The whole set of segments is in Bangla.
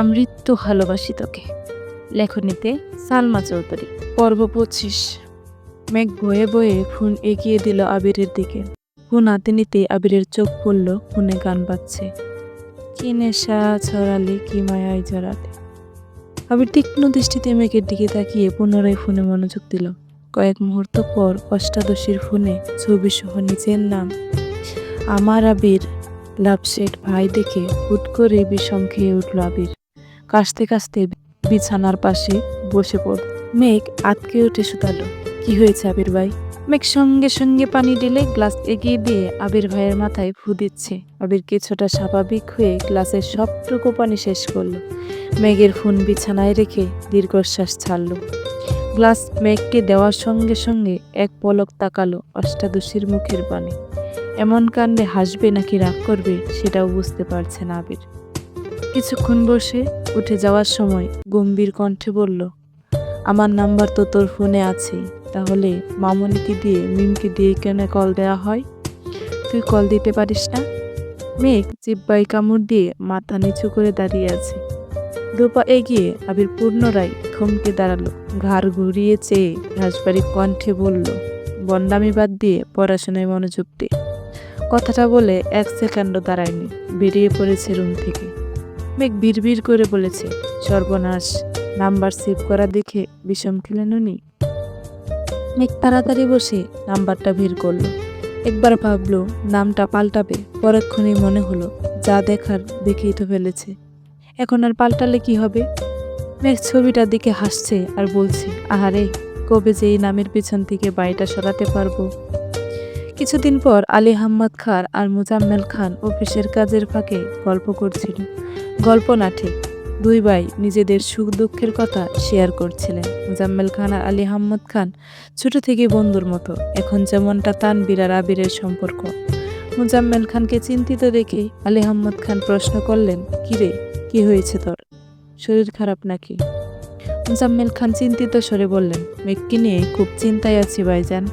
আমৃত্যু ভালোবাসি তোকে। লেখনীতে সালমা চৌধুরী। পর্ব পঁচিশ। মেঘ বয়ে বয়ে ফোন এগিয়ে দিল আবিরের দিকে। ফোন হাতে নিতে আবিরের চোখ পড়ল ফোনে গান বাজছে। কি নেশা ছড়ালে কি মায়ায় জড়ালে আবির তীক্ষ্ণ দৃষ্টিতে মেঘের দিকে তাকিয়ে পুনরায় ফোনে মনোযোগ দিল। কয়েক মুহূর্ত পর অষ্টাদশীর ফোনে ছবি সহ নিজের নাম, আমার আবির লাভশেট ভাই দেখে হুট করে বিষম খেয়ে উঠল আবির। কাশতে কাশতে বিছানার পাশে বসে পড়ল মেঘ আতকে উঠে শুধালো কি হয়েছে আবির ভাই? মেঘ সঙ্গে সঙ্গে পানি ঢেলে গ্লাস এগিয়ে দিয়ে আবির ভাইয়ের মাথায় ফু দিচ্ছে। আবির কিছুটা স্বাভাবিক হয়ে গ্লাসের সবটুকু পানি শেষ করল। মেঘের ফোন বিছানায় রেখে দীর্ঘশ্বাস ছাড়ল। গ্লাস মেঘকে দেওয়ার সঙ্গে সঙ্গে এক পলক তাকালো অষ্টাদশীর মুখের পানে। এমন কাণ্ডে হাসবে নাকি রাগ করবে সেটাও বুঝতে পারছে না আবির। কিছুক্ষণ বসে উঠে যাওয়ার সময় গম্ভীর কণ্ঠে বলল, আমার নাম্বার তো তোর ফোনে আছে তাহলে মামনিকে দিয়ে, মিমকে দিয়ে কেন কল দেওয়া হয়? তুই কল দিতে পারিস না? মেঘ জিব্বাই কামড় দিয়ে মাথা নিচু করে দাঁড়িয়ে আছে। দুপা এগিয়ে আবির পুনরায় থমকে দাঁড়াল, ঘাড় ঘুরিয়ে চেয়ে রাজবাড়ি কণ্ঠে বলল বন্ডামি বাদ দিয়ে পড়াশোনায় মনোযোগ দে। কথাটা বলে এক সেকেন্ডও দাঁড়ায়নি, বেরিয়ে পড়েছে রুম থেকে। মেঘ বিড়বিড় করে বলেছে, সর্বনাশ, নাম্বার সেভ করা দেখে বিষম খেলেন উনি। মেঘ তাড়াতাড়ি বসে নাম্বারটা ভিড় করল। একবার ভাবলো, নামটা পাল্টাবে পরক্ষণে মনে হলো, যা দেখার দেখেই তো ফেলেছে। এখন আর পাল্টালে কি হবে? মেঘ ছবিটার দিকে হাসছে আর বলছে, আহারে, কবে যে এই নামের পিছন থেকে বাড়িটা সরাতে পারব? কিছুদিন পর আলী আহম্মদ খান আর মুজাম্মেল খান অফিসের কাজের ফাঁকে গল্প করছিল। গল্প না ঠিক দুই ভাই নিজেদের সুখ দুঃখের কথা শেয়ার করছিলেন। মুজাম্মেল খান আর আলী আহম্মদ খান ছোট থেকে বন্ধুর মতো। এখন যেমনটা তানবীর আর আবিরের সম্পর্ক। মুজাম্মেল খানকে চিন্তিত দেখে আলী আহম্মদ খান প্রশ্ন করলেন, কিরে, কি হয়েছে তোর? শরীর খারাপ নাকি? মুজাম্মেল খান চিন্তিত স্বরে বললেন, মেঘকে নিয়ে খুব চিন্তায় আছি ভাইজান।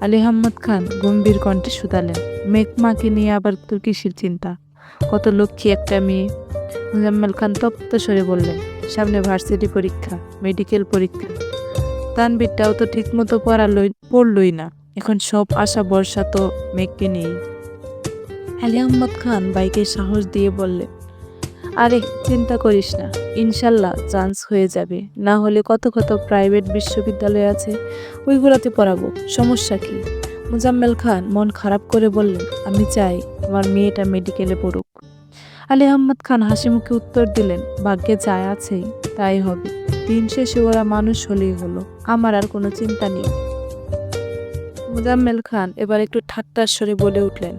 আলী আহম্মদ খান গম্ভীর কণ্ঠে শুধালেন, মেঘ মাকে নিয়ে আবার তোর কিসের চিন্তা? কত লক্ষ্মী একটা মেয়ে। মুজাম্মেল খান তপ্ত সরে বললেন, সামনে ভার্সিটি পরীক্ষা, মেডিকেল পরীক্ষা। তানবীরটাও তো ঠিকমতো পড়ালই, পড়লই না। এখন সব আশা বর্ষা তো মেঘকে নেই আলী আহম্মদ খান বাইকে সাহস দিয়ে বললেন, আরে, চিন্তা করিস না, ইনশাল্লাহ চান্স হয়ে যাবে। না হলে কত কত প্রাইভেট বিশ্ববিদ্যালয় আছে, ওইগুলোতে পড়াবো। সমস্যা কি? মুজাম্মেল খান মন খারাপ করে বললেন, আমি চাই আমার মেয়েটা মেডিকেলে পড়ুক। আলী আহমদ খান হাসি মুখে উত্তর দিলেন, ভাগ্যে যা আছেই, তাই হবে। দিন শেষে ওরা মানুষ হলেই হলো, আমার আর কোনো চিন্তা নেই। মুজাম্মেল খান এবার একটু ঠাট্টার স্বরে বলে উঠলেন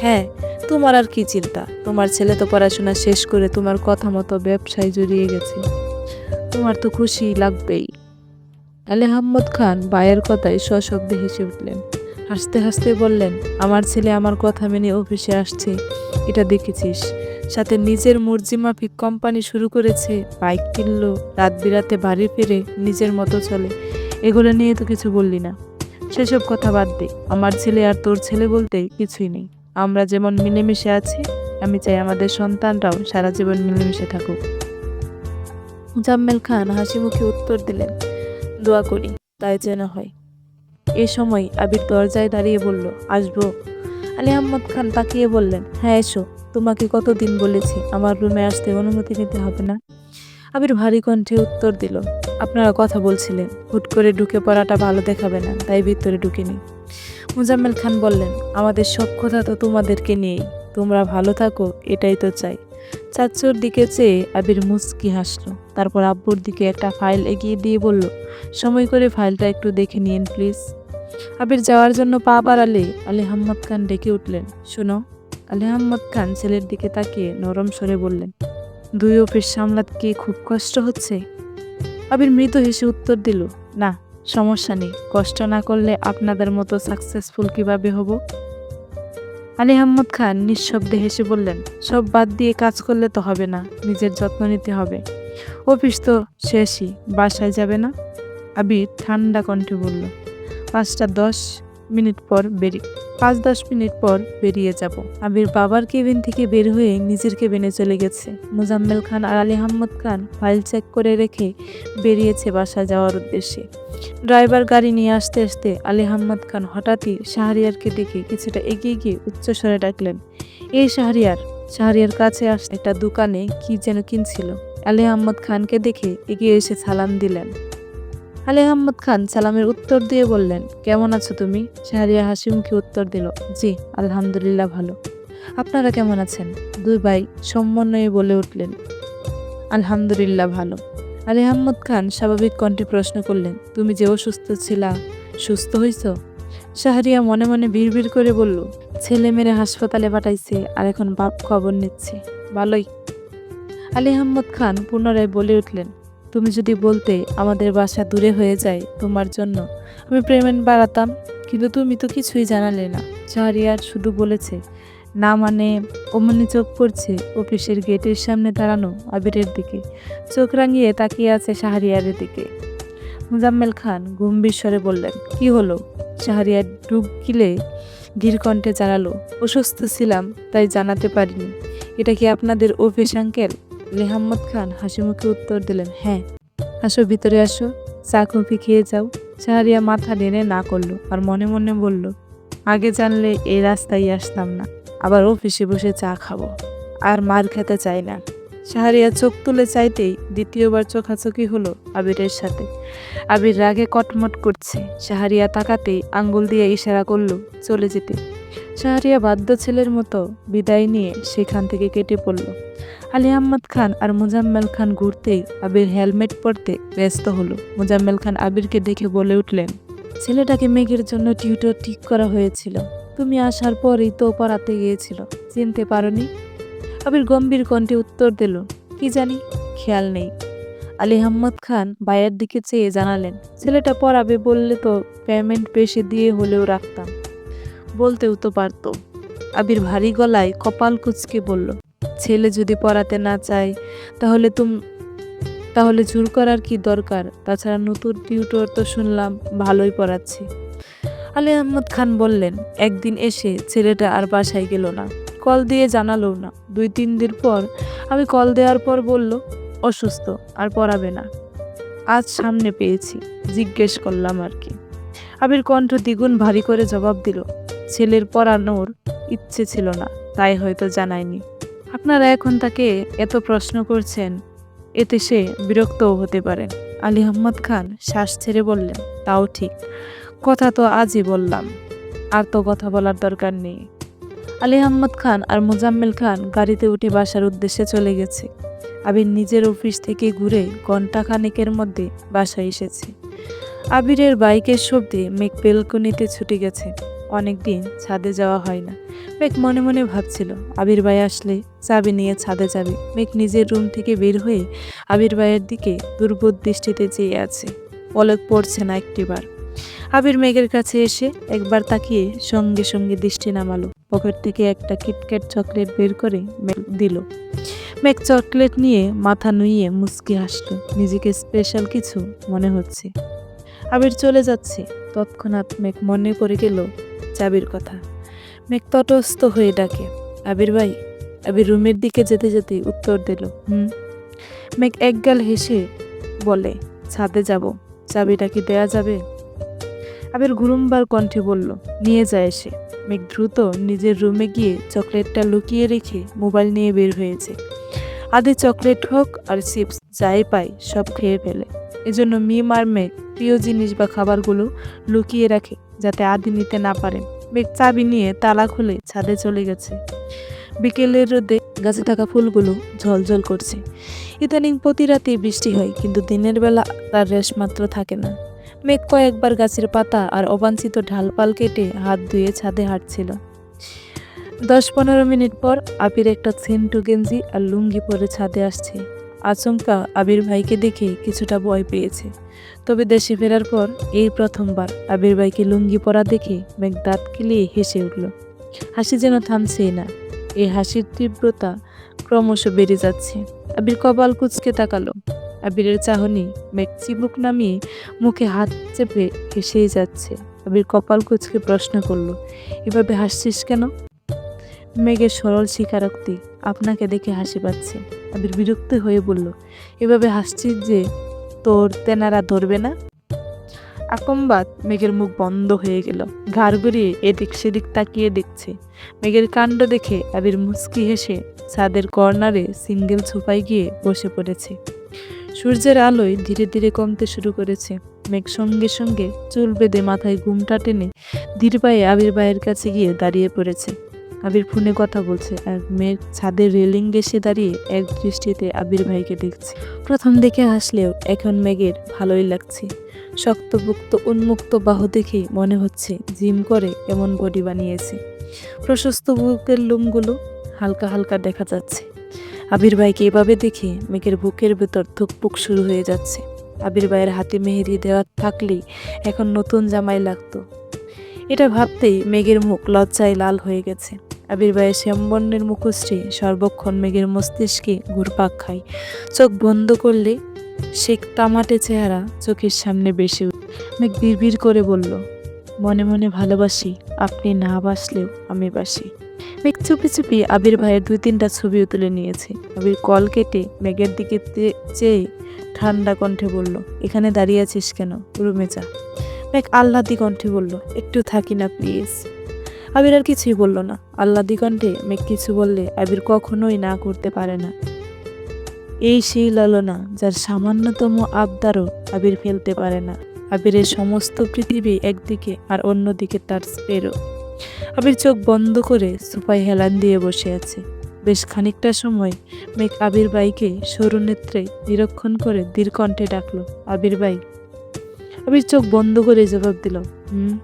হ্যাঁ তোমার আর কি চিন্তা? তোমার ছেলে তো পড়াশোনা শেষ করে তোমার কথা মতো ব্যবসায় জড়িয়ে গেছে। তোমার তো খুশি লাগবেই। আলী আহম্মদ খান বায়ের কথায় সশব্দে হেসে উঠলেন, হাসতে হাসতে বললেন, আমার ছেলে আমার কথা মেনে অফিসে আসছে, এটা দেখেছিস? সাথে নিজের মর্জি মাফিক কোম্পানি শুরু করেছে, বাইক কিনলো, রাত বিরাতে বাড়ি ফিরে নিজের মতো চলে। এগুলো নিয়ে তো কিছু বললি না। সেসব কথা বাদ দে, আমার ছেলে আর তোর ছেলে বলতে কিছুই নেই। আমরা যেমন মিলেমিশে আছি, আমি চাই আমাদের সন্তানরাও সারা জীবন মিলেমিশে থাকুক। মুজাম্মেল খান হাসি মুখে উত্তর দিলেন, দোয়া করি, তাই যেন হয়। এ সময় আবির দরজায় দাঁড়িয়ে বলল, আসব। আলী আহমদ খান তাকিয়ে বললেন হ্যাঁ এসো। তোমাকে কতদিন বলেছি, আমার রুমে আসতে অনুমতি নিতে হবে না। আবির ভারী কণ্ঠে উত্তর দিল, আপনারা কথা বলছিলেন, হুট করে ঢুকে পড়াটা ভালো দেখাবে না, তাই ভিতরে ঢুকিনি। মুজাম্মেল খান বললেন, আমাদের সব কথা তো তোমাদেরকে নিয়েই, তোমরা ভালো থাকো, এটাই তো চাই। চাচুর দিকে চেয়ে আবির মুচকি হাসলো, তারপর আব্বুর দিকে একটা ফাইল এগিয়ে দিয়ে বলল, সময় করে ফাইলটা একটু দেখে নিন প্লিজ। আবির যাওয়ার জন্য পা বাড়ালে আলী আহম্মদ খান ডেকে উঠলেন, শোনো। আলী আহম্মদ খান ছেলের দিকে তাকিয়ে নরম স্বরে বললেন, দুই অফিস সামলাতে কি খুব কষ্ট হচ্ছে? আবির মৃত হেসে উত্তর দিল, না, সমস্যা নেই। কষ্ট না করলে আপনাদের মতো সাকসেসফুল কীভাবে হব? আলী আহমদ খান নিঃশব্দে হেসে বললেন, সব বাদ দিয়ে কাজ করলে তো হবে না, নিজের যত্ন নিতে হবে। অফিস তো শেষই, বাসায় যাবে না? আবির ঠান্ডা কণ্ঠে বলল, পাঁচটা দশ মিনিট পর বেরিয়ে পাঁচ দশ মিনিট পর বেরিয়ে যাব। আবির বাবার কেবিন থেকে বের হয়ে নিজের কেবিনে চলে গেছে। মোজাম্মেল খান আর আলী আহমদ খান ফাইল চেক করে রেখে বেরিয়েছে বাসা যাওয়ার উদ্দেশ্যে। ড্রাইভার গাড়ি নিয়ে আসতে আসতে আলী আহমদ খান হঠাৎই শাহরিয়ারকে দেখে কিছুটা এগিয়ে গিয়ে উচ্চস্বরে ডাকলেন, এই শাহরিয়ার শাহরিয়ার কাছে আসতে একটা দোকানে কি যেন কিনছিল? আলী আহম্মদ খানকে দেখে এগিয়ে এসে সালাম দিলেন। আলী আহমদ খান সালামের উত্তর দিয়ে বললেন, কেমন আছো তুমি? শাহরিয়া হাসি মুখে উত্তর দিল, জি, আলহামদুলিল্লাহ ভালো। আপনারা কেমন আছেন? দুই ভাই সমন্বয়ে বলে উঠলেন, আলহামদুলিল্লাহ ভালো। আলী আহম্মদ খান স্বাভাবিক কণ্ঠে প্রশ্ন করলেন, তুমি যে অসুস্থ ছিলা, সুস্থ হইছ? শাহরিয়া মনে মনে ভিড় করে বলল, ছেলে মেরে হাসপাতালে পাঠাইছে আর এখন বাপ খবর নিচ্ছে। ভালোই। আলী আহম্মদ খান পুনরায় বলে উঠলেন তুমি যদি বলতে আমাদের বাসা দূরে হয়ে যায় তোমার জন্য, আমি পেমেন্ট বাড়াতাম, কিন্তু তুমি তো কিছুই জানালে না। শাহরিয়ার শুধু বলেছে, না মানে অমনি চোখ পড়ছে অফিসের গেটের সামনে দাঁড়ানো আবিরের দিকে। চোখ রাঙিয়ে তাকিয়ে আছে শাহরিয়ারের দিকে। মুজাম্মেল খান গম্ভীর স্বরে বললেন, কি হলো? শাহরিয়ার ডুব গিলে ধীর কণ্ঠে জানালো, অসুস্থ ছিলাম, তাই জানাতে পারিনি। এটা কি আপনাদের অফিস, আঙ্কেল? লেহাম্মদ খান হাসি মুখে উত্তর দিলেন হ্যাঁ আসো ভিতরে আসো, চা, কফি খেয়ে যাও। শাহরিয়া মাথা নেড়ে না করল আর মনে মনে বলল, আগে জানলে এই রাস্তায় আসতাম না, আবার অফিসে বসে চা খাব, আর মার খেতে চাই না। শাহরিয়া চোখ তুলে চাইতেই দ্বিতীয়বার চোখাচোখি হলো আবিরের সাথে। আবির রাগে কটমট করছে। শাহরিয়া তাকাতেই আঙ্গুল দিয়ে ইশারা করল, চলে যেতে। শাহরিয়া বাদ্য ছেলের মতো বিদায় নিয়ে সেখান থেকে কেটে পড়ল। আলী আহমদ খান আর মুজাম্মেল খান ঘুরতেই আবির হেলমেট পরতে ব্যস্ত হলো। মুজাম্মেল খান আবিরকে দেখে বলে উঠলেন, ছেলেটাকে মেঘের জন্য টিউটর ঠিক করা হয়েছিল। তুমি আসার পরেই তো পড়াতে গিয়েছিল। চিনতে পারোনি? আবির গম্ভীর কণ্ঠে উত্তর দিল, কি জানি, খেয়াল নেই। আলী আহমদ খান ভাইয়ের দিকে চেয়ে জানালেন, ছেলেটা পড়াবে বললে তো পেমেন্ট বেশি দিয়ে হলেও রাখতাম। বলতেও তো পারতো। আবির ভারী গলায় কপাল কুচকে বলল ছেলে যদি পড়াতে না চায়, তাহলে তুম, তাহলে জোর করার কি দরকার? তাছাড়া নতুন টিউটর তো শুনলাম, ভালোই পড়াচ্ছে। আলী আহমদ খান বললেন, একদিন এসে ছেলেটা আর বাসায় গেল না। কল দিয়ে জানালো না। দুই তিন দিন পর আমি কল দেওয়ার পর বলল, অসুস্থ, আর পড়াবে না। আজ সামনে পেয়েছি। জিজ্ঞেস করলাম আর কি। আবির কণ্ঠ দ্বিগুণ ভারী করে জবাব দিল, ছেলের পড়ানোর ইচ্ছে ছিল না, তাই হয়তো জানায়নি। আপনারা এখন তাকে এত প্রশ্ন করছেন, এতে সে বিরক্তও হতে পারেন আলী আহমদ খান শ্বাস ছেড়ে বললেন, তাও ঠিক। কথা তো আজই বললাম, আর তো কথা বলার দরকার নেই। আলী আহমদ খান আর মোজাম্মেল খান গাড়িতে উঠে বাসার উদ্দেশ্যে চলে গেছে। আবির নিজের অফিস থেকে ঘুরে ঘণ্টা খানেকের মধ্যে বাসায় এসেছে। আবিরের বাইকের শব্দে মেঘ বেলকনিতে ছুটে গেছে। অনেকদিন ছাদে যাওয়া হয় না। মেঘ মনে মনে ভাবছিল, আবির ভাই আসলে চাবি নিয়ে ছাদে যাবে। মেঘ নিজের রুম থেকে বের হয়ে আবির ভাইয়ের দিকে দুর্বোধ দৃষ্টিতে চেয়ে আছে। পলক পড়ছে না একটিবার। আবির মেঘের কাছে এসে একবার তাকিয়ে সঙ্গে সঙ্গে দৃষ্টি নামালো। পকেট থেকে একটা কিটক্যাট চকলেট বের করে দিল। মেঘ চকলেট নিয়ে মাথা নুইয়ে মুচকি হাসলো। নিজেকে স্পেশাল কিছু মনে হচ্ছে। আবির চলে যাচ্ছে। তৎক্ষণাৎ মেঘ মনে পড়ে গেল চাবির কথা। মেঘ তটস্থ হয়ে ডাকে, আবির ভাই, আবির রুমের দিকে যেতে যেতে উত্তর দিল, হুম? মেঘ একগাল হেসে বলে, ছাদে যাব, চাবিটা কি দেয়া যাবে? আবির ঘুরুম্বার কণ্ঠে বলল, নিয়ে যায় সে। মেঘ দ্রুত নিজের রুমে গিয়ে চকলেটটা লুকিয়ে রেখে মোবাইল নিয়ে বের হয়েছে। আদি চকলেট হোক আর চিপস যাই পায়, সব খেয়ে ফেলে। এজন্য মিম আর মেঘ প্রিয় জিনিস বা খাবারগুলো লুকিয়ে রাখে যাতে আদি নিতে না পারে মেঘ চাবি নিয়ে তালা খুলে ছাদে চলে গেছে। বিকেলের রোদে গাছে থাকা ফুলগুলো ঝলঝল করছে। ইদানিং প্রতি রাতে বৃষ্টি হয়, কিন্তু দিনের বেলা তার রেশ মাত্র থাকে না। মেঘ কয়েকবার গাছের পাতা আর অবাঞ্ছিত ঢালপাল কেটে হাত ধুয়ে ছাদে হাঁটছিল। দশ পনেরো মিনিট পর আপির একটা সেন্টু গেঞ্জি আর লুঙ্গি পরে ছাদে আসছে। আচমকা আবির ভাইকে দেখে কিছুটা ভয় পেয়েছে। তবে দেশে ফেরার পর এই প্রথমবার আবির ভাইকে লুঙ্গি পরা দেখে মেঘ দাঁত কিলিয়ে হেসে উঠল। হাসি যেন থামছেই না। এই হাসির তীব্রতা ক্রমশ বেড়ে যাচ্ছে। আবির কপাল কুচকে তাকালো। আবিরের চাহনি মেঘ চিবুক নামিয়ে মুখে হাত চেপে হেসেই যাচ্ছে। আবির কপাল কুচকে প্রশ্ন করল, এভাবে হাসছিস কেন? মেঘের সরল স্বীকারোক্তি আপনাকে দেখে হাসি পাচ্ছে। আবির বিরক্ত হয়ে বলল, এভাবে হাসছিস যে তোর তেনারা ধরবে না? আকম্বাদ মেঘের মুখ বন্ধ হয়ে গেল। ঘাড় ঘুরিয়ে এদিক সেদিক তাকিয়ে দেখছে। মেঘের কাণ্ড দেখে আবির মুচকি হেসে ছাদের কর্নারে সিঙ্গেল সোফায় গিয়ে বসে পড়েছে। সূর্যের আলোয় ধীরে ধীরে কমতে শুরু করেছে। মেঘ সঙ্গে সঙ্গে চুল বেঁধে মাথায় ঘুমটা টেনে ধীর পায়ে আবির ভাইয়ের কাছে গিয়ে দাঁড়িয়ে পড়েছে। আবির ফোনে কথা বলছে আর মেঘ ছাদের রেলিং গেসে দাঁড়িয়ে এক দৃষ্টিতে আবির ভাইকে দেখছে। প্রথম দেখে হাসলেও এখন মেঘের ভালোই লাগছে। শক্তপুক্ত, উন্মুক্ত বাহু দেখে মনে হচ্ছে জিম করে এমন বডি বানিয়েছে। প্রশস্ত বুকের লোমগুলো হালকা হালকা দেখা যাচ্ছে। আবির ভাইকে এভাবে দেখে মেঘের বুকের ভেতর ধুকপুক শুরু হয়ে যাচ্ছে। আবির ভাইয়ের হাতে মেহেদি দেওয়া থাকলেই এখন নতুন জামাই লাগতো। এটা ভাবতেই মেঘের মুখ লজ্জায় লাল হয়ে গেছে। আবির ভাইয়ের শ্যামবর্ণের মুখশ্রী, সর্বক্ষণ মেঘের মস্তিষ্কে ঘুরপাক খায়। চোখ বন্ধ করলে শেখ তামাটে চেহারা চোখের সামনে বেশি মেঘ বিড়বিড় করে বলল, মনে মনে ভালোবাসি, আপনি না বাসলেও আমি বাসি। মেঘ চুপি চুপি আবির ভাইয়ের দুই তিনটা ছবিও তুলে নিয়েছে। আবির কল কেটে মেঘের দিকে চেয়ে ঠান্ডা কণ্ঠে বলল, এখানে দাঁড়িয়ে আছিস কেন? রুমে যা। মেঘ আহ্লাদি কণ্ঠে বলল, একটু থাকি না, প্লিজ। আবির আর কিছুই বলল না। আহ্লাদি কণ্ঠে মেঘ কিছু বললে আবির কখনোই না করতে পারে না। এই সেই লালনা যার সামান্যতম আবদারও আবির ফেলতে পারে না। আবিরের সমস্ত পৃথিবী একদিকে আর অন্যদিকে তার স্পেরও। আবির চোখ বন্ধ করে সোফায় হেলান দিয়ে বসে আছে। বেশ খানিকটা সময় মেঘ আবির বাইকে সরু নেত্রে নিরীক্ষণ করে দীর্ঘণ্ঠে ডাকলো, আবির বাই আবির চোখ বন্ধ করে জবাব দিল, হুম।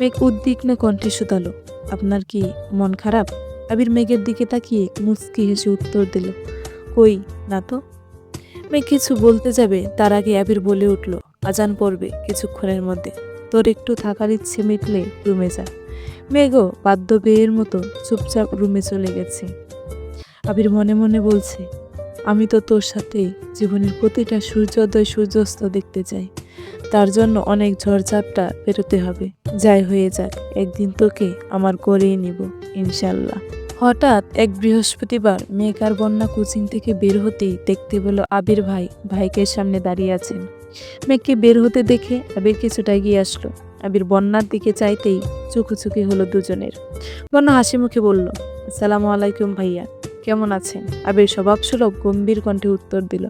মেঘ উদ্বিগ্ন কণ্ঠে শুধালো। আপনার কি মন খারাপ? আবির মেঘের দিকে তাকিয়ে মুচকি হেসে উত্তর দিল, কই, না তো? মেঘ কিছু বলতে যাবে, তার আগে আবির বলে উঠল, আজান পড়বে কিছুক্ষণের মধ্যে। তোর একটু থাকার ইচ্ছে মিটলে রুমে যা। মেঘও বাদ্য বেয়ের মতো চুপচাপ রুমে চলে গেছে। আবির মনে মনে বলছে, আমি তো তোর সাথে জীবনের প্রতিটা সূর্যোদয় সূর্যাস্ত দেখতে চাই। তার জন্য অনেক ঝড়ঝাপটা পেরোতে হবে। যাই হয়ে যাক, একদিন তোকে আমার করেই নিব, ইনশাল্লাহ। হঠাৎ এক বৃহস্পতিবার মেঘার বন্যা কোচিং থেকে বের হতেই দেখতে পেল আবির ভাই ভাইকের সামনে দাঁড়িয়ে আছেন। মেঘকে বের হতে দেখে আবির কিছুটা এগিয়ে আসলো। আবির বন্যার দিকে চাইতেই চুকুচুকি হলো দুজনের। বন্যা হাসি মুখে বলল, আসসালামু আলাইকুম ভাইয়া, কেমন আছেন? আবির স্বভাবসুলভ গম্ভীর কণ্ঠে উত্তর দিল,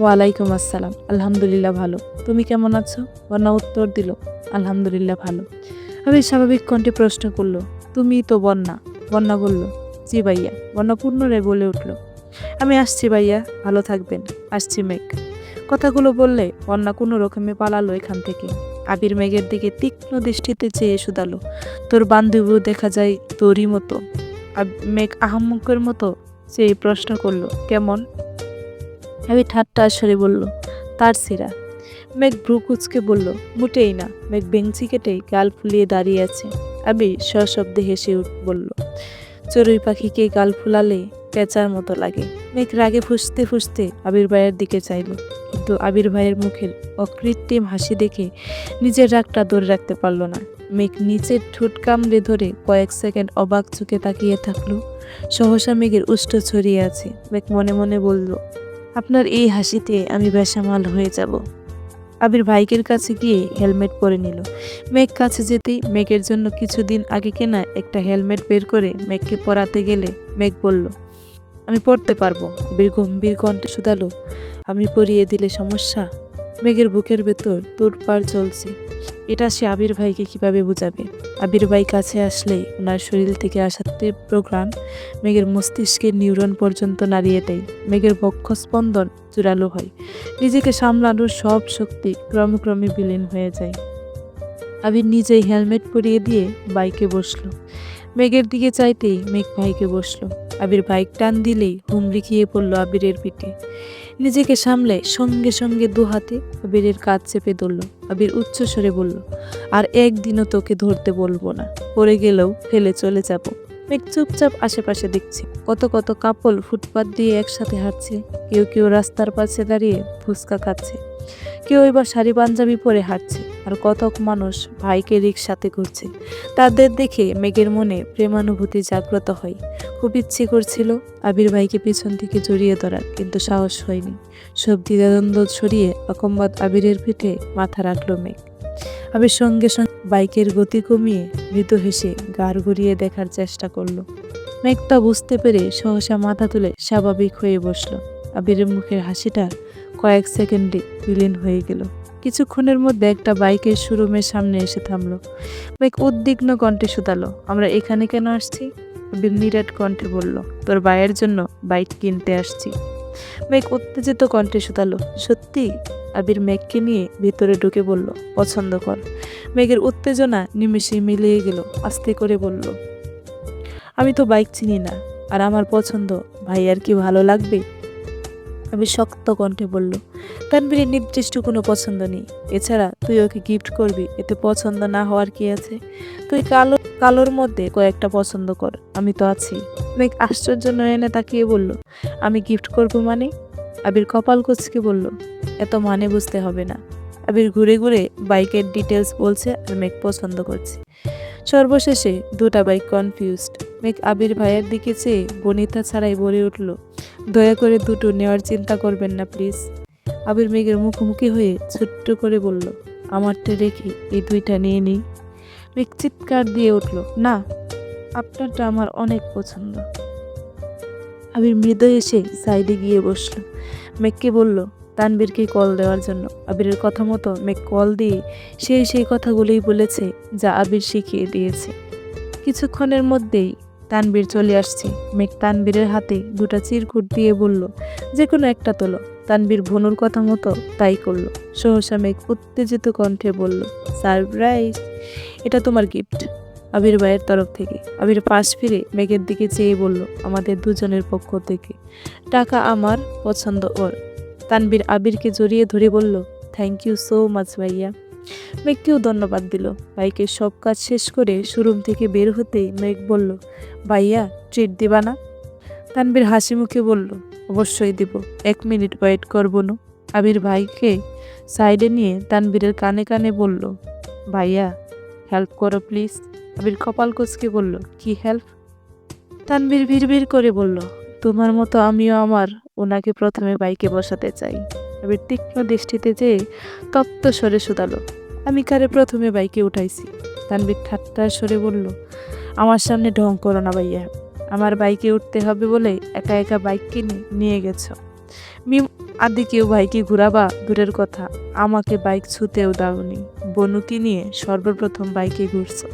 ওয়ালাইকুম আসসালাম, আলহামদুলিল্লাহ ভালো। তুমি কেমন আছো? বন্যা উত্তর দিল, আলহামদুলিল্লাহ ভালো। আবির স্বাভাবিক কণ্ঠে প্রশ্ন করল, তুমি তো বন্যা? বন্যা বলল, জি ভাইয়া। বন্যা পুনরায় বলে উঠল, আমি আসছি ভাইয়া, ভালো থাকবেন। আসছি মেঘ। কথাগুলো বললে বন্যা কোনো রকমে পালালো এখান থেকে। আবির মেঘের দিকে তীক্ষ্ণ দৃষ্টিতে চেয়ে শুধালো। তোর বান্ধবীও দেখা যায় তোরই মতো। মেঘ আহম্মকের মতো সেই প্রশ্ন করল, কেমন? আবি ঠাট্টা আসরে বলল, তার সিরা। মেঘ ভ্রু কুচকে বলল, মোটেই না। মেঘ বেঞ্চি কেটে গাল ফুলিয়ে দাঁড়িয়ে আছে। আবি সশব্দে হেসে বলল, চড়ুই পাখিকে গাল ফুলালে পেঁচার মতো লাগে। মেঘ রাগে ফুসতে ফুসতে আবির ভাইয়ের দিকে চাইল কিন্তু আবির ভাইয়ের মুখের অকৃত্রিম হাসি দেখে নিজের রাগটা ধরে রাখতে পারল না। মেঘ নিচের ঠোঁট কামড়ে ধরে কয়েক সেকেন্ড অবাক চোখে তাকিয়ে থাকল। সহসা মেঘের উষ্ঠ ছড়িয়ে আছে। মেঘ মনে মনে বলল, আপনার এই হাসিতে আমি বেসামাল হয়ে যাব। আবির ভাইকের কাছে গিয়ে হেলমেট পরে নিল। মেঘ কাছে যেতেই মেঘের জন্য কিছুদিন আগে কেনা একটা হেলমেট বের করে মেঘকে পরাতে গেলে মেঘ বলল, আমি পড়তে পারব। আবির গম্ভীর কণ্ঠে শুধালো আমি পরিয়ে দিলে সমস্যা? মেঘের বুকের ভেতর তোরপার চলছে। এটা সে আবির ভাইকে কীভাবে বোঝাবে? আবির ভাই কাছে আসলেই ওনার শরীর থেকে আসা তীব্র গ্রাণ মেঘের মস্তিষ্কের নিউরন পর্যন্ত নাড়িয়ে দেয়। মেঘের বক্ষস্পন্দন জোরালো হয়। নিজেকে সামলানোর সব শক্তি ক্রমে ক্রমে বিলীন হয়ে যায়। আবির নিজেই হেলমেট পরিয়ে দিয়ে বাইকে বসল। মেঘের দিকে চাইতেই মেঘ ভাইকে বসল। আবির বাইক টান দিলেই হুমড়ি খেয়ে পড়ল আবিরের পিঠে। নিজেকে সামলে সঙ্গে সঙ্গে দু হাতে আবিরের কাজ চেপে ধরল। আবির উচ্চ স্বরে বলল, আর একদিনও তোকে ধরতে বলব না। পড়ে গেলেও ফেলে চলে যাব মেঘ চুপচাপ আশেপাশে দেখছে। কত কত কাপল ফুটপাত দিয়ে একসাথে হাঁটছে। কেউ কেউ রাস্তার পাশে দাঁড়িয়ে ফুচকা খাচ্ছে। কেউ এবার শাড়ি পাঞ্জাবি পরে হাঁটছে, আর কতক মানুষ ভাইকে রিক্সাতে ঘুরছে। তাদের দেখে মেঘের মনে প্রেমানুভূতি জাগ্রত হয়। খুব ইচ্ছে করছিল আবির ভাইকে পিছন থেকে জড়িয়ে ধরার, কিন্তু সাহস হয়নি। সব দ্বিধাদ্বন্দ্ব ছড়িয়ে অকম্মত আবিরের পিঠে মাথা রাখল মেঘ। আবির সঙ্গে সঙ্গে বাইকের গতি কমিয়ে মৃদু হেসে গাড় ঘুরিয়ে দেখার চেষ্টা করল। মেঘ তা বুঝতে পেরে সহসা মাথা তুলে স্বাভাবিক হয়ে বসল। আবিরের মুখের হাসিটা কয়েক সেকেন্ডে বিলীন হয়ে গেল। কিছুক্ষণের মধ্যে একটা বাইকের শোরুমের সামনে এসে থামলো। মেঘ উদ্বিগ্ন কণ্ঠে শুধালো, আমরা এখানে কেন আসছি? নিরাট কণ্ঠে বলল, তোর ভাইয়ের জন্য বাইক কিনতে আসছি। মেঘ উত্তেজিত কণ্ঠে শুধালো, সত্যি? আবির মেঘকে নিয়ে ভিতরে ঢুকে বলল, পছন্দ কর। মেঘের উত্তেজনা নিমেষে মিলিয়ে গেল, আস্তে করে বলল, আমি তো বাইক চিনি না, আর আমার পছন্দ ভাই, আর কি ভালো লাগবে? আমি শক্ত কণ্ঠে বলল তানবীরের নির্দিষ্ট কোনো পছন্দ নেই। এছাড়া তুই ওকে গিফট করবি, এতে পছন্দ না হওয়ার কি আছে? তুই কালো, কালোর মধ্যে কয়েকটা পছন্দ কর, আমি তো আছি। মেঘ আশ্চর্য নয়নে তাকিয়ে বলল, আমি গিফট করব মানে? আবির কপাল কুচকে বলল, এত মানে বুঝতে হবে না। আবির ঘুরে ঘুরে বাইকের ডিটেলস বলছে আর মেঘ পছন্দ করছে। সর্বশেষে দুটা বাইক কনফিউজড মেঘ আবির ভাইয়ের দিকে চেয়ে বনিতা ছাড়াই বলে উঠল, দয়া করে দুটো নেওয়ার চিন্তা করবেন না, প্লিজ। আবির মেঘের মুখোমুখি হয়ে ছোট্ট করে বলল, আমারটা রেখে এই দুইটা নিয়ে নিই। মেঘ চিৎকার দিয়ে উঠল, না, আপনারটা আমার অনেক পছন্দ। আবির মৃদু এসে সাইডে গিয়ে বসল। মেঘকে বলল, তানবীরকে কল দেওয়ার জন্য। আবিরের কথা মতো মেঘ কল দিয়ে সেই সেই কথাগুলোই বলেছে যা আবির শিখিয়ে দিয়েছে। কিছুক্ষণের মধ্যেই তানবীর চলে আসছে। মেঘ তানবীরের হাতে দুটা চিরকুট দিয়ে বলল, যে কোনো একটা তোলো। তানবীর ভনুর কথা মতো তাই করল। সহসা মেঘ উত্তেজিত কণ্ঠে বলল, সারপ্রাইজ, এটা তোমার গিফট। আবির ভাইয়ের তরফ থেকে। আবির পাশ ফিরে মেঘের দিকে চেয়ে বলল, আমাদের দুজনের পক্ষ থেকে। টাকা আমার পছন্দ ওর। তানবীর আবিরকে জড়িয়ে ধরে বলল, থ্যাংক ইউ সো মাচ ভাইয়া। মেঘকেও ধন্যবাদ দিল। বাইকের সব কাজ শেষ করে শোরুম থেকে বের হতেই মেঘ বলল, ভাইয়া ট্রিট দিবা না? তানবীর হাসি মুখে বলল, অবশ্যই দিব। এক মিনিট ওয়েট করব না আবির ভাইকে সাইডে নিয়ে তানবীরের কানে কানে বলল, ভাইয়া হেল্প করো প্লিজ আবির কপাল কুচকে বলল, কি হেল্প তানবীর ভিড় করে বলল, তোমার মতো আমিও আমার ওনাকে প্রথমে বাইকে বসাতে চাই। আবির তীক্ষ্ণ দৃষ্টিতে যেয়ে তপ্ত স্বরে শুধালো। আমি কারে প্রথমে বাইকে উঠাইছি? তানবীর ঠাট্টার স্বরে বলল, আমার সামনে ঢং করো না ভাইয়া। আমার বাইকে উঠতে হবে বলে একা একা বাইক কিনে নিয়ে গেছ। মিম, আদি কেউ বাইকে ঘুরাবা? দূরের কথা, আমাকে বাইক ছুতেও দাওনি। বনুকে নিয়ে সর্বপ্রথম বাইকে ঘুরছো।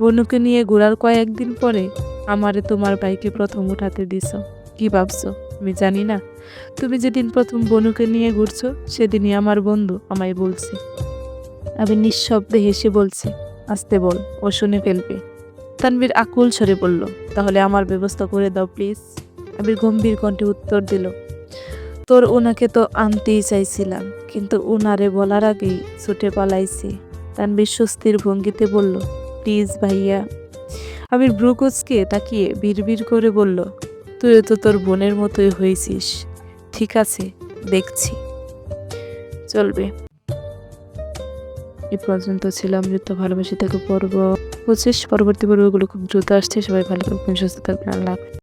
বনুকে নিয়ে ঘোরার কয়েকদিন পরে আমারে তোমার বাইকে প্রথম উঠাতে দিছো। কি ভাবছ? আমি জানি না। তুমি যেদিন প্রথম বনুকে নিয়ে ঘুরছো, সেদিনই আমার বন্ধু আমায় বলছে। আমি নিঃশব্দে হেসে বলছি, আসতে বল, ও শুনে ফেলবে। তানবীর আকুল স্বরে বলল, তাহলে আমার ব্যবস্থা করে দাও, প্লিজ। আবির গম্ভীর কণ্ঠে উত্তর দিল, তোর ওনাকে তো আনতেই চাইছিলাম, কিন্তু ওনারে বলার আগেই ছুটে পালাইছি। তানবীর স্বস্তির ভঙ্গিতে বলল, প্লিজ ভাইয়া। আবির ব্রুকোজকে তাকিয়ে বিড়বিড় করে বলল তুইও তো তোর বোনের মতোই হয়েছিস। ঠিক আছে, দেখছি। চলবে। এ পর্যন্ত ছিলাম অমৃত ভালোবাসি থেকে পর্ব পঁচিশ পরবর্তী পর্বগুলো খুব দ্রুত আসছে, সবাই ভালো থাকবেন, সুস্থ থাকবেন, আল্লাহ।